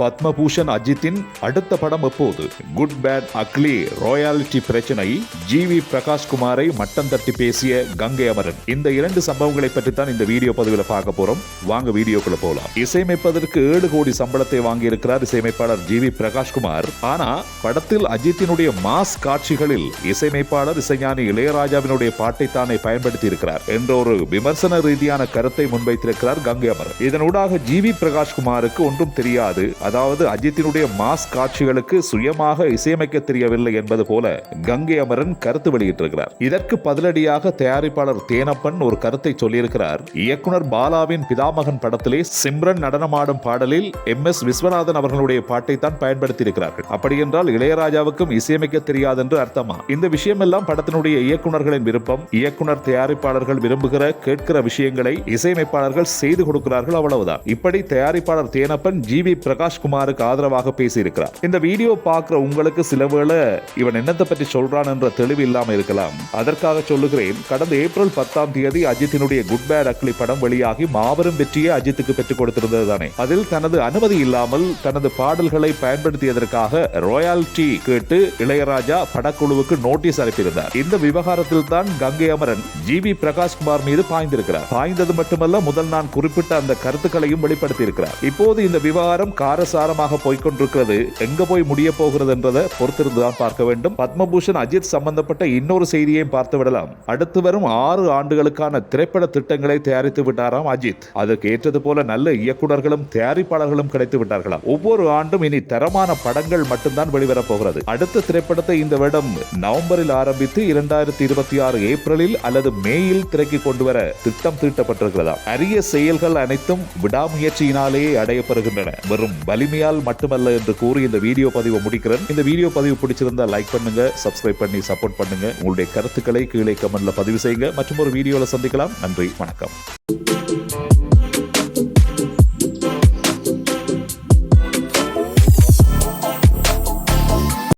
பத்மபூஷன் அஜித்தின் அடுத்த படம் எப்போது? குட் பேட் அக்லி ராயாலிட்டி பிரச்சனை. ஜி வி பிரகாஷ்குமாரை மட்டம் தட்டி பேசிய கங்கை அமரன். இந்த இரண்டு சம்பவங்களை பற்றி தான் இந்த வீடியோ பதிவில் பார்க்க போறோம். வாங்க வீடியோக்குள்ள போலாம். இசையமைப்பதற்கு ஏழு கோடி சம்பளத்தை வாங்கியிருக்கிறார் இசையமைப்பாளர் ஜி வி பிரகாஷ்குமார். ஆனா படத்தில் அஜித்தினுடைய மாஸ் காட்சிகளில் இசையமைப்பாளர் இசைஞானி இளையராஜாவினுடைய பாட்டை தானே பயன்படுத்தி இருக்கிறார் என்ற ஒரு விமர்சன ரீதியான கருத்தை முன்வைத்திருக்கிறார் கங்கை அமரன். இதனூடாக ஜி வி பிரகாஷ்குமாருக்கு ஒன்றும் தெரியாது. அதாவது அஜித்தினுடைய மாஸ் காட்சிகளுக்கு சுயமாக இசையமைக்க தெரியவில்லை என்பது போல கங்கை அமரன் கருத்து வெளியிட்டிருக்கிறார். இதற்கு பதிலடியாக தயாரிப்பாளர் தேனப்பன் ஒரு கருத்தை சொல்லியிருக்கிறார். இயக்குனர் பாலாவின் பிதாமகன் படத்திலே சிம்ரன் நடனமாடும் பாடலில் எம் எஸ் விஸ்வநாதன் அவர்களுடைய பாட்டை தான் பயன்படுத்தி இருக்கிறார்கள் அப்படி என்றால் இளையராஜாவுக்கும் இசையமைக்க தெரியாது என்று அர்த்தமா? இந்த விஷயமெல்லாம் படத்தினுடைய இயக்குனர்களின் விருப்பம். இயக்குனர் தயாரிப்பாளர்கள் விரும்புகிற கேட்கிற விஷயங்களை இசையமைப்பாளர்கள் செய்து கொடுக்கிறார்கள் அவ்வளவுதான். இப்படி தயாரிப்பாளர் தேனப்பன் ஜி வி பிரகாஷ்குமாருக்கு ஆதரவாக பேசியிருக்கிறார். இந்த வீடியோ பார்க்குற உங்களுக்கு சில வேளை இவன் என்னத்தை பற்றி சொல்றான் என்ற தெளிவு இல்லாமல் இருக்கலாம். அதற்காக சொல்லுகிறேன் கடந்த ஏப்ரல் பத்தாம் தேதி அஜித்தினுடைய குட் பேட் அக்லி படம் வெளியாகி மாபெரும் வெற்றியை அஜித்துக்கு பெற்றுக் கொடுத்திருந்தது தானே. அதில் தனது அனுமதி இல்லாமல் தனது பாடல்களை பயன்படுத்தியதற்காக ராயல்டி கேட்டு இளையராஜா படக்குழுவுக்கு நோட்டீஸ் அனுப்பியிருந்தார். இந்த விவகாரத்தில் தான் கங்கை அமரன் ஜி வி பிரகாஷ்குமார் மீது பாய்ந்திருக்கிறார். பாய்ந்தது மட்டுமல்ல முதல் நான் குறிப்பிட்ட அந்த கருத்துக்களையும் வெளிப்படுத்தியிருக்கிறார். இப்போது இந்த விவகாரம் கார சாரமாக போய்கொண்டிருக்கிறது எங்க போய் முடிய போகிறது என்றதை பொறுத்திருந்துதான் பார்க்க வேண்டும். பத்மபூஷன் அஜித் சம்பந்தப்பட்ட இன்னொரு செய்தியையும் பார்த்து விடலாம். அடுத்து வரும் ஆறு ஆண்டுகளுக்கான திரைப்பட திட்டங்களை தயாரித்து விட்டாராம் அஜித். அதற்கு ஏற்றது போல நல்ல இயக்குனர்களும் தயாரிப்பாளர்களும் கிடைத்து விட்டார்களாம். ஒவ்வொரு ஆண்டும் இனி தரமான படங்கள் மட்டும்தான் வெளிவரப் போகிறது. அடுத்த திரைப்படத்தை இந்த வருடம் நவம்பரில் ஆரம்பித்து இரண்டாயிரத்தி இருபத்தி ஆறு ஏப்ரலில் அல்லது மேயில் திரைக்கு கொண்டு வர திட்டம் தீட்டப்பட்டிருக்கிறதா அரிய செயல்கள் அனைத்தும் விடாமுயற்சியினாலேயே அடையப்பெறுகின்றன வெறும் வலிமையால் மட்டுமல்ல என்று கூறி இந்த வீடியோ பதிவை முடிக்கிறேன். இந்த வீடியோ பதிவு பிடிச்சிருந்தா லைக் பண்ணுங்க சப்ஸ்கிரைப் பண்ணி சப்போர்ட் பண்ணுங்க. உங்களுடைய கருத்துக்களை கீழே கமெண்ட்ல பதிவு செய்யுங்க. மற்றும் ஒரு வீடியோல சந்திக்கலாம். நன்றி வணக்கம்.